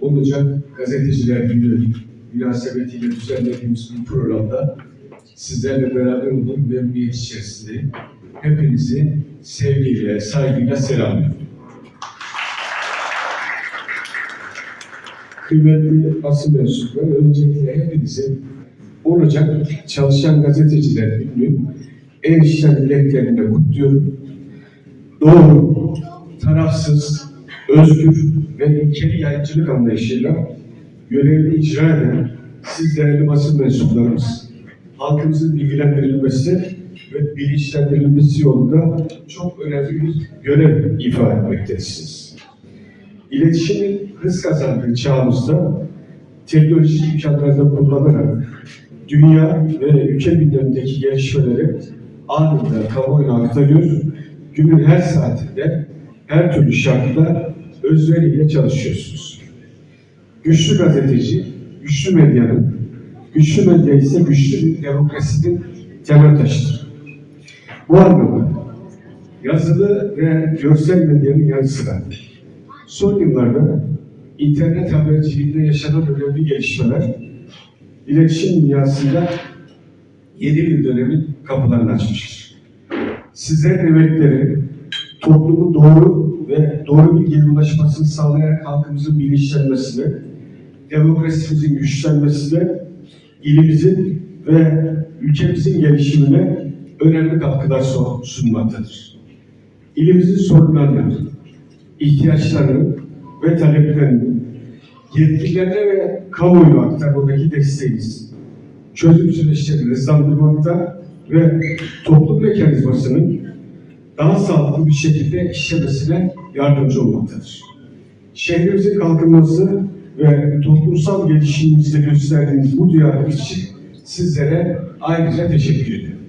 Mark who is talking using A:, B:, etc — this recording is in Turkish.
A: olacak gazeteciler günü münasebetiyle düzenlediğimiz bu programda sizlerle beraber olduğum memnuniyet içerisindeyim. Hepinizi sevgiyle, saygıyla selamlıyorum. Kıymetli basın mensupları, öncelikle hepinizi olacak çalışan gazeteciler günü en içten dileklerimle kutluyorum. Doğru, tarafsız, özgür ve ilkeli yayıncılık anlayışıyla görevini icra eden siz değerli basın mensuplarımız, halkımızın bilgilendirilmesi ve bilinçlendirilmesi yolunda çok önemli bir görev ifa etmektesiniz. İletişimin hız kazandığı çağımızda teknolojik imkanlarını kullanarak dünya ve ülke gündemindeki gelişmeleri anında kamuoyuna aktarıyor. Günün her saatinde, her türlü şartta özveriyle çalışıyorsunuz. Güçlü gazeteci, güçlü medyanın, güçlü medya ise güçlü bir demokrasinin temel taşıdır. Bu anlamda yazılı ve görsel medyanın yanı sıra son yıllarda internet haberciliğinde yaşanan önemli gelişmeler iletişim dünyasında yeni bir dönemin kapılarını açmıştır. Sizlerin emekleri toplumun doğru ve doğru bilgiye ulaşmasını sağlayarak halkımızın bilinçlenmesine, demokrasimizin güçlenmesine, ilimizin ve ülkemizin gelişimine önemli katkılar sun- sunmaktadır. İlimizin sorunlarını, ihtiyaçlarını ve taleplerini yetkililerine ve kamuoyuna aktarmadaki desteğiniz, çözüm süreçlerini hızlandırmakta ve toplum mekanizmasının daha sağlıklı bir şekilde işlemesine yardımcı olmaktadır. Şehrimizin kalkınması ve toplumsal gelişimimizde gösterdiğiniz bu duyarlılık için sizlere ayrıca teşekkür ediyorum.